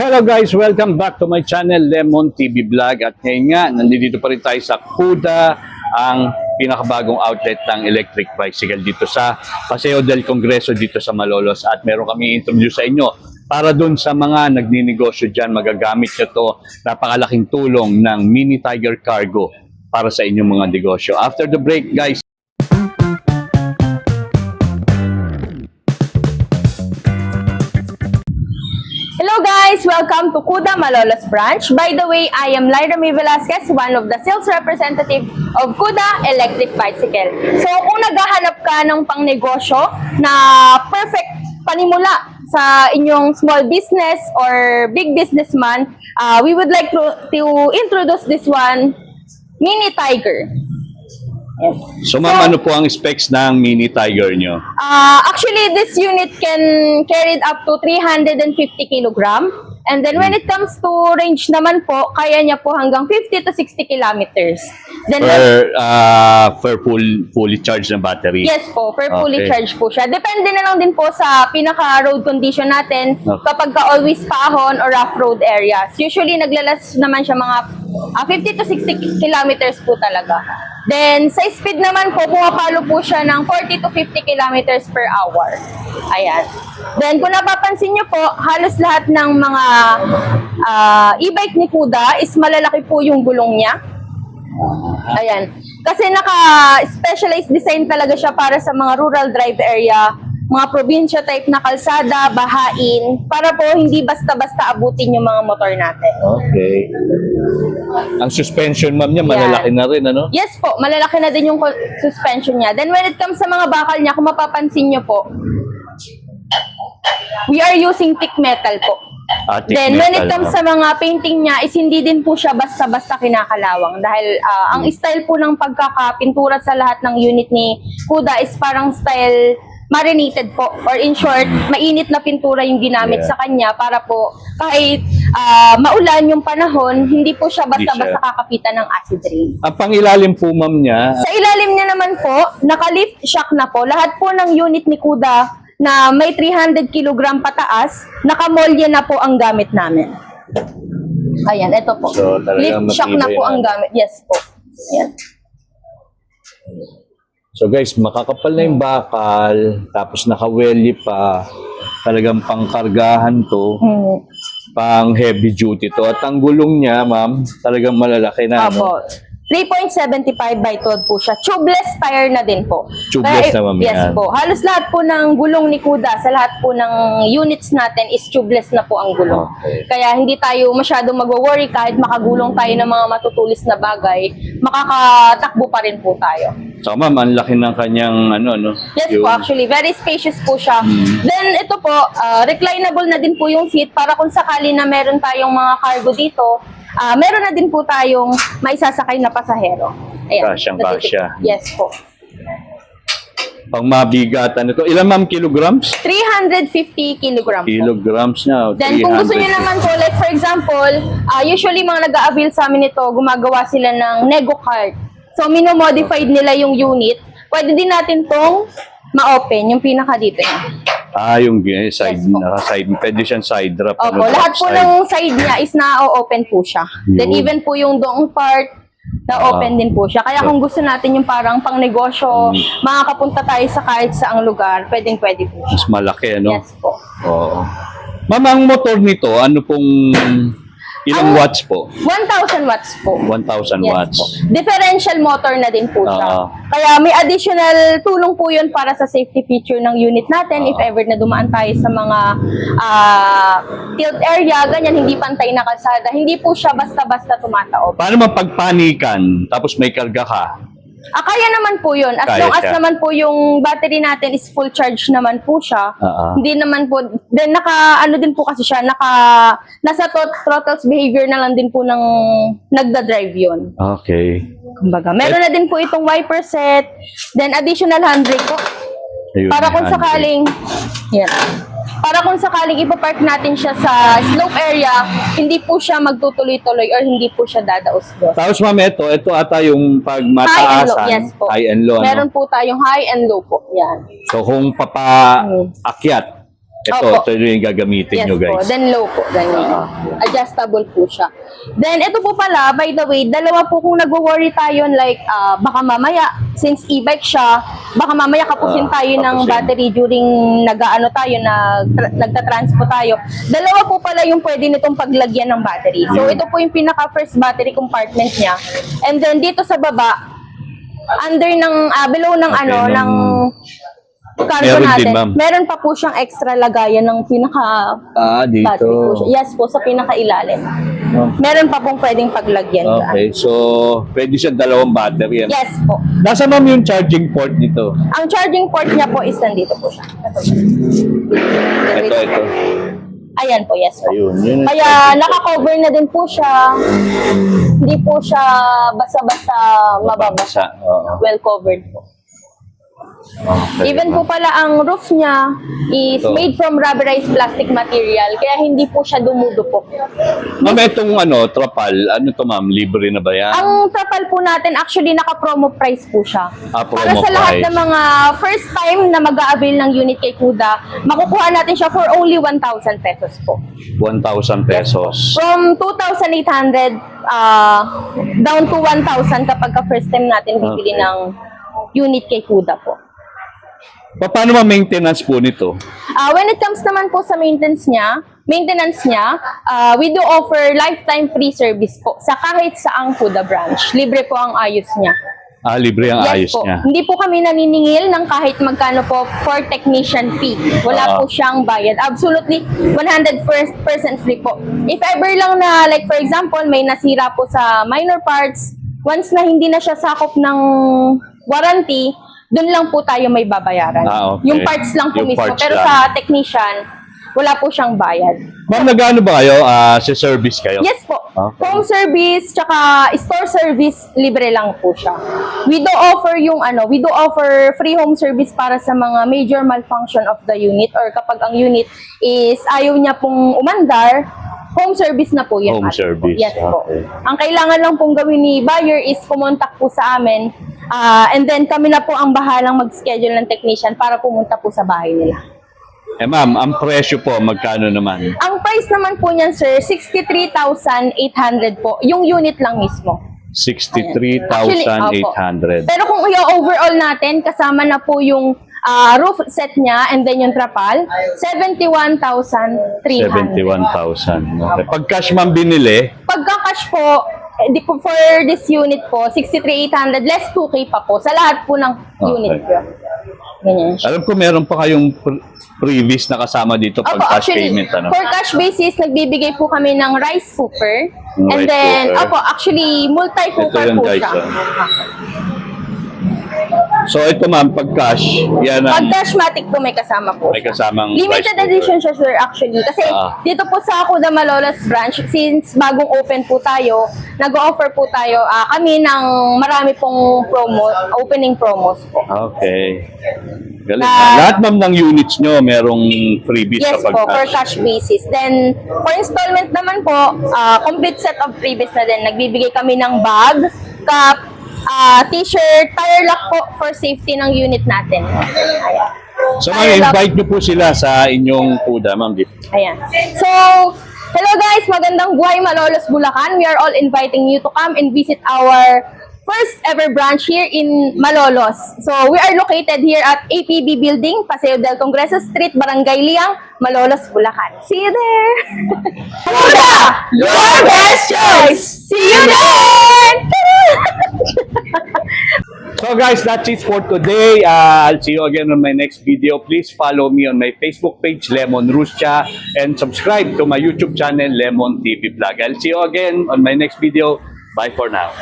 Hello guys, welcome back to my channel Lemon TV Vlog. At ngayon nga, nandito pa rin tayo sa Kuda, ang pinakabagong outlet ng electric bicycle dito sa Paseo del Congreso dito sa Malolos. At meron kami introduce sa inyo para dun sa mga nagninegosyo dyan, magagamit nyo to. Napakalaking tulong ng Mini Tiger Cargo para sa inyong mga negosyo. After the break guys, guys! Welcome to Kuda Malolos branch. By the way, I am Lyra May Velasquez, one of the sales representative of Kuda Electric Bicycle. So kung naghahanap ka ng pangnegosyo na perfect panimula sa inyong small business or big businessman, uh, we would like to, to introduce this one, Mini Tiger. Yes. so ma'am, ano po ang specs ng Mini Tiger nyo? Uh, actually, this unit can carry up to 350 kilogram. And then when it comes to range naman po, kaya niya po hanggang 50 to 60 kilometers. Then Per, uh, per full, fully charged na battery? yes po, per fully Okay. charged po siya. Depende na lang din po sa pinaka-road condition natin Okay. kapag ka always pahon or rough road areas. Usually, naglalas naman siya mga ah, 50 to 60 kilometers po talaga. Then, sa speed naman po, pumapalo po siya ng 40 to 50 kilometers per hour. Ayan. Then, kung napapansin nyo po, halos lahat ng mga ah, e-bike ni Kuda is malalaki po yung gulong niya. Ayan. Kasi naka-specialized design talaga siya para sa mga rural drive area, mga probinsya type na kalsada, bahain, para po hindi basta-basta abutin yung mga motor natin. Okay. Ang suspension ma'am niya, malalaki na rin, ano? Yes po, malalaki na din yung suspension niya. Then when it comes sa mga bakal niya, kung mapapansin niyo po, we are using thick metal po. Ah, thick Then when metal, it comes no? sa mga painting niya, is hindi din po siya basta-basta kinakalawang. Dahil ah, ang Hmm. style po ng pagkakapintura sa lahat ng unit ni Kuda is parang style marinated po. Or in short, mainit na pintura yung ginamit Yeah. sa kanya para po kahit ah, maulan yung panahon, hindi po siya Hindi basta-basta siya- kakapitan ng acid rain. Ang pangilalim po ma'am niya, Sa ilalim niya naman po, naka-lift shock na po. Lahat po ng unit ni Kuda na may 300 kg pataas, nakamolye na po ang gamit namin. Ayan, ito po. So, talagang lift shock na matibay po na. ang gamit. Yes po. Ayan. So guys, makakapal na yung bakal, tapos nakawelly pa, talagang pangkargahan to, Hmm. pang heavy duty to. At ang gulong niya, ma'am, talagang malalaki na, Opo. no? 3.75 by 12 po siya. Tubeless tire na din po. Tubeless Kaya, na, ma'am, Yes po. Halos lahat po ng gulong ni Kuda sa lahat po ng units natin is tubeless na po ang gulong. Okay. Kaya hindi tayo masyadong magwo-worry kahit makagulong tayo ng mga matutulis na bagay, makakatakbo pa rin po tayo. So ma'am, ang laki ng kanyang, ano, no? Yes Yung- po, actually, very spacious po siya. Hmm. Then ito po, ah, reclinable na din po yung seat para kung sakali na meron tayong mga cargo dito, ah, meron na din po tayong maisasakay na pasahero. Ayan. Kasyang Natitip- kasya. Yes po. Pang mabigatan ito. Ilan ma'am kilograms? 350 kilogram po. Kilograms na. Then kung gusto 300. niyo naman po, like for example, ah, usually mga nag-a-avail sa amin ito, gumagawa sila ng nego cart. So minomodified nila yung unit. Pwede din natin tong ma-open, yung pinaka dito niya. Ah, yung eh, side, Yes po. naka-side, pwede siyang side drop. Opo, ano, lahat drop po side. ng side niya is na-open po siya. Then Yun. even po yung doong part, na-open Ah. din po siya. Kaya kung gusto natin yung parang pang negosyo, makakapunta tayo sa kahit saang lugar, pwedeng pwede po siya. Mas malaki, ano? Yes po. Oo. Ma'am, ang motor nito, ano pong, ilang Ang- watts po? 1,000 watts po. 1,000 Yes watts. po. Differential motor na din po siya. Oo. Kaya may additional tulong po yun para sa safety feature ng unit natin if ever na dumaan tayo sa mga ah, tilt area, ganyan, hindi pantay na kalsada. Hindi po siya basta-basta tumataob. Paano mapagpanikan, tapos may karga ka? Ah, kaya naman po yun. As Kaya long as siya. naman po yung battery natin is full charge naman po siya. Oo. Hindi naman po, then naka, ano din po kasi siya, naka, nasa tot- throttles behavior na lang din po ng nagda-drive yun. Okay. Kumbaga, meron na din po itong wiper set, then additional handbrake po. Ayun, Para kung handbrake. sakaling, yan. Para kung sakaling ipapark natin siya sa slope area, hindi po siya magtutuloy-tuloy or hindi po siya dadaos-dos. Tapos ma'am, ito, ito ata yung pag High and low, yes po. high and low. ano? Meron po tayong high and low po. Yan. So kung papaakyat, Ito, Opo. ito yung gagamitin Yes nyo, po. guys. Then low po. Ganyan. Ah. Adjustable po siya. Then ito po pala, by the way, dalawa po kung nagwo-worry tayo like ah, baka mamaya since e-bike siya, baka mamaya kapusin Ah, tayo ng kapusin. battery during nag-ano tayo nag nagta-transpo tayo. Dalawa po pala yung pwede nitong paglagyan ng battery. So ito po yung pinaka first battery compartment niya. And then dito sa baba, under ng ah, below ng Okay, ano nung- ng cargo Meron din, natin. ma'am. Meron pa po siyang extra lagayan ng pinaka Ah, battery po siya. Yes po, sa pinakailalim. Meron pa pong pwedeng paglagyan dyan. Okay, so pwede siya dalawang battery. Yan. Yes po. Nasa ma'am yung charging port nito? Ang charging port niya po is nandito po siya. Ito, ito. Ayan po, yes po. Ayun, yun. Kaya naka-cover na din po siya. Hindi po siya basta-basta mababasa. Mababasa, oo. Well covered po. Okay, Even po pala ang roof niya is Ito. made from rubberized plastic material kaya hindi po siya dumudupok. Ma'am, itong ano, trapal, ano to ma'am, libre na ba yan? Ang trapal po natin, actually naka-promo price po siya. Ah, promo Para sa lahat price. ng mga first time na mag-a-avail ng unit kay Kuda, makukuha natin siya for only 1,000 pesos po. 1,000 pesos. From 2,800 uh, down to 1,000 kapag ka first time natin bibili Okay. ng unit kay Kuda po. Pa- Paano ma-maintenance po nito? Uh, when it comes naman po sa maintenance niya, maintenance niya, uh, we do offer lifetime free service po sa kahit saang Kuda branch. Libre po ang ayos niya. Ah, libre ang ayos Yes po. niya. Hindi po kami naniningil ng kahit magkano po for technician fee. Wala Ah. po siyang bayad. Absolutely 100% free po. If ever lang na, like for example, may nasira po sa minor parts, once na hindi na siya sakop ng warranty, doon lang po tayo may babayaran. Ah, okay. Yung parts lang po Yung mismo. parts Pero lang. sa technician, wala po siyang bayad. Ma'am, nagano ba kayo? Ah, sa service kayo? Yes po. Okay. Home service tsaka store service libre lang po siya. We do offer yung ano, we do offer free home service para sa mga major malfunction of the unit or kapag ang unit is ayaw niya pong umandar, home service na po yun. Home ate service, Yes po. okay. Ang kailangan lang pong gawin ni buyer is kumontak po sa amin ah, and then kami na po ang bahalang mag-schedule ng technician para pumunta po sa bahay nila. Eh ma'am, ang presyo po, magkano naman? Ang price naman po niyan, sir, 63,800 po. Yung unit lang mismo. 63,800. Pero kung i-overall natin, kasama na po yung ah, roof set niya and then yung trapal, 71,300. 71,000. Okay. Pag cash ma'am binili, Pagka cash po, di po for this unit po, 63,800 less 2K pa po sa lahat po ng unit Okay. ko. Ganyan alam ko meron pa kayong pre- previous na kasama dito pag Opo, cash actually, payment. Ano? for cash basis, nagbibigay po kami ng rice cooker. Yung and rice then, cooker. opo, actually, multi-cooker po guys, siya. oh. So ito ma'am, pag cash, yan Pag ang Dashmatic po may kasama po. may kasamang Limited edition siya, sir, actually. Kasi Ah. dito po sa Kuda Malolos branch, since bagong open po tayo, nag-offer po tayo ah, kami ng marami pong promo, opening promos po. Okay. Galing. Na- Lahat ma'am ng units nyo, merong freebies Yes kapag po, for cash. cash basis. Then, for installment naman po, ah, complete set of freebies na din. Nagbibigay kami ng bag, cup, ah, t-shirt, tire lock po for safety ng unit natin. Ayan. So ma'am, invite nyo po sila sa inyong kuda, ma'am. Ayan. So, hello guys! Magandang buhay Malolos, Bulacan. We are all inviting you to come and visit our first ever branch here in Malolos. So, we are located here at APB Building, Paseo del Congreso Street, Barangay Liang, Malolos, Bulacan. See you there! Kuda! Your best choice! See you there! So guys, that's it for today. Uh, I'll see you again on my next video. Please follow me on my Facebook page, Lemon Ruscha, and subscribe to my YouTube channel, Lemon TV Vlog. I'll see you again on my next video. Bye for now.